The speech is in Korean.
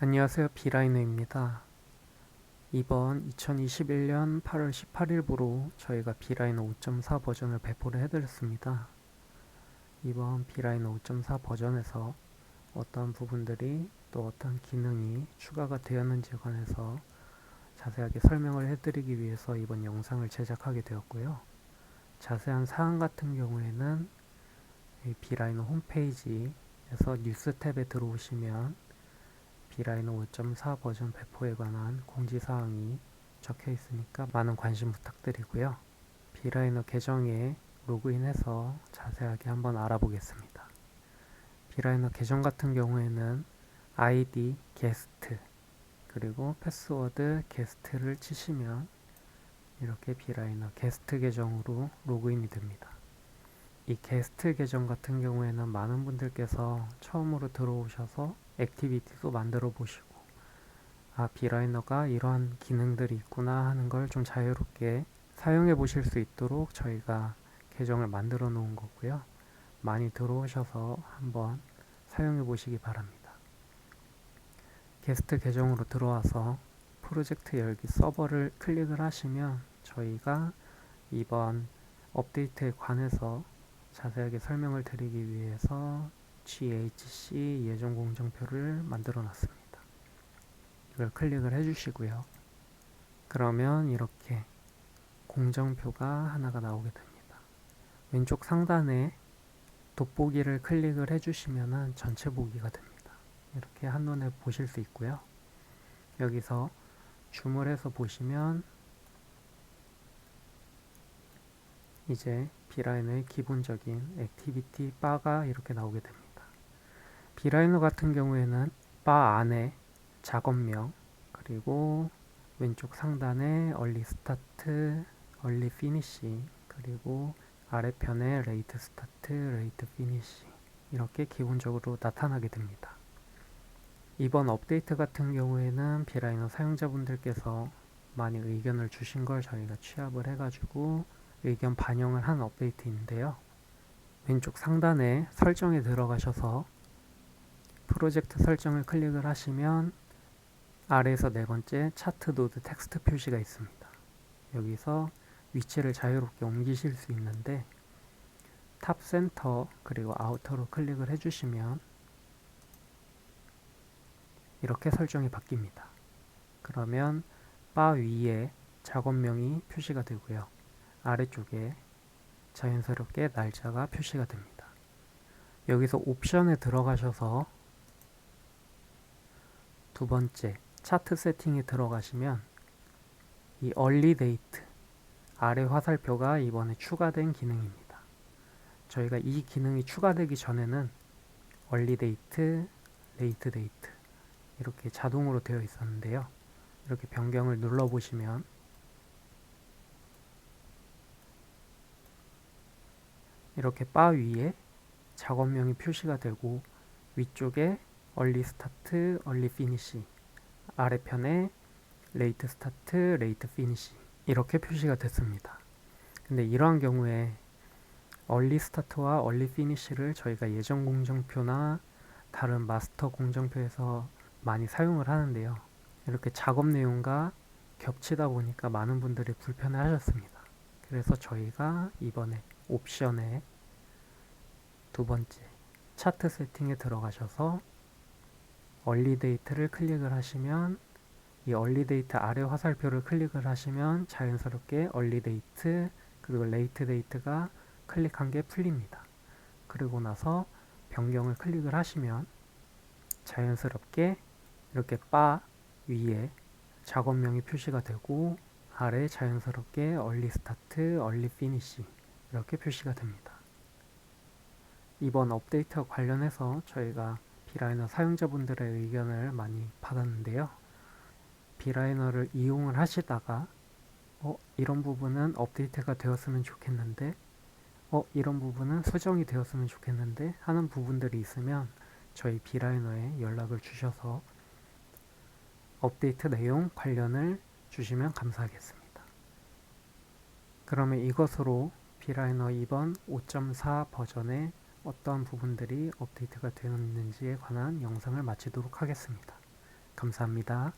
안녕하세요. 비라이너입니다. 이번 2021년 8월 18일부로 저희가 비라이너 5.4 버전을 배포를 해드렸습니다. 이번 비라이너 5.4 버전에서 어떤 부분들이 또 어떤 기능이 추가가 되었는지에 관해서 자세하게 설명을 해드리기 위해서 이번 영상을 제작하게 되었고요. 자세한 사항 같은 경우에는 이 비라이너 홈페이지에서 뉴스 탭에 들어오시면 비라이너 5.4 버전 배포에 관한 공지사항이 적혀 있으니까 많은 관심 부탁드리고요. 비라이너 계정에 로그인해서 자세하게 한번 알아보겠습니다. 비라이너 계정 같은 경우에는 아이디 게스트 그리고 패스워드 게스트를 치시면 이렇게 비라이너 게스트 계정으로 로그인이 됩니다. 이 게스트 계정 같은 경우에는 많은 분들께서 처음으로 들어오셔서 액티비티도 만들어 보시고 아 비라이너가 이러한 기능들이 있구나 하는 걸 좀 자유롭게 사용해 보실 수 있도록 저희가 계정을 만들어 놓은 거고요. 많이 들어오셔서 한번 사용해 보시기 바랍니다. 게스트 계정으로 들어와서 프로젝트 열기 서버를 클릭을 하시면 저희가 이번 업데이트에 관해서 자세하게 설명을 드리기 위해서 GHC 예정 공정표를 만들어 놨습니다. 이걸 클릭을 해 주시고요. 그러면 이렇게 공정표가 하나가 나오게 됩니다. 왼쪽 상단에 돋보기를 클릭을 해 주시면 전체 보기가 됩니다. 이렇게 한눈에 보실 수 있고요. 여기서 줌을 해서 보시면 이제 비라인의 기본적인 액티비티 바가 이렇게 나오게 됩니다. 비라이너 같은 경우에는 바 안에 작업명 그리고 왼쪽 상단에 얼리 스타트, 얼리 피니시 그리고 아래편에 레이트 스타트, 레이트 피니시 이렇게 기본적으로 나타나게 됩니다. 이번 업데이트 같은 경우에는 비라이너 사용자분들께서 많이 의견을 주신 걸 저희가 취합을 해가지고 의견 반영을 한 업데이트인데요. 왼쪽 상단에 설정에 들어가셔서 프로젝트 설정을 클릭을 하시면 아래에서 네 번째 차트 노드 텍스트 표시가 있습니다. 여기서 위치를 자유롭게 옮기실 수 있는데 탑 센터 그리고 아우터로 클릭을 해주시면 이렇게 설정이 바뀝니다. 그러면 바 위에 작업명이 표시가 되고요. 아래쪽에 자연스럽게 날짜가 표시가 됩니다. 여기서 옵션에 들어가셔서 두 번째 차트 세팅에 들어가시면 이 얼리 데이트 아래 화살표가 이번에 추가된 기능입니다. 저희가 이 기능이 추가되기 전에는 얼리 데이트, 레이트 데이트 이렇게 자동으로 되어 있었는데요. 이렇게 변경을 눌러 보시면 이렇게 바 위에 작업명이 표시가 되고 위쪽에 얼리 스타트, 얼리 피니시 아래편에 레이트 스타트, 레이트 피니시 이렇게 표시가 됐습니다. 근데 이러한 경우에 얼리 스타트와 얼리 피니시를 저희가 예전 공정표나 다른 마스터 공정표에서 많이 사용을 하는데요. 이렇게 작업 내용과 겹치다 보니까 많은 분들이 불편해 하셨습니다. 그래서 저희가 이번에 옵션에 두 번째 차트 세팅에 들어가셔서 얼리 데이트를 클릭을 하시면 이 얼리 데이트 아래 화살표를 클릭을 하시면 자연스럽게 얼리 데이트 그리고 레이트 데이트가 클릭한 게 풀립니다. 그리고 나서 변경을 클릭을 하시면 자연스럽게 이렇게 바 위에 작업명이 표시가 되고 아래 자연스럽게 얼리 스타트, 얼리 피니시 이렇게 표시가 됩니다. 이번 업데이트와 관련해서 저희가 비라이너 사용자분들의 의견을 많이 받았는데요. 비라이너를 이용을 하시다가 어, 이런 부분은 업데이트가 되었으면 좋겠는데 어, 이런 부분은 수정이 되었으면 좋겠는데 하는 부분들이 있으면 저희 비라이너에 연락을 주셔서 업데이트 내용 관련을 주시면 감사하겠습니다. 그러면 이것으로 비라이너 이번 5.4 버전의 어떤 부분들이 업데이트가 되었는지에 관한 영상을 마치도록 하겠습니다. 감사합니다.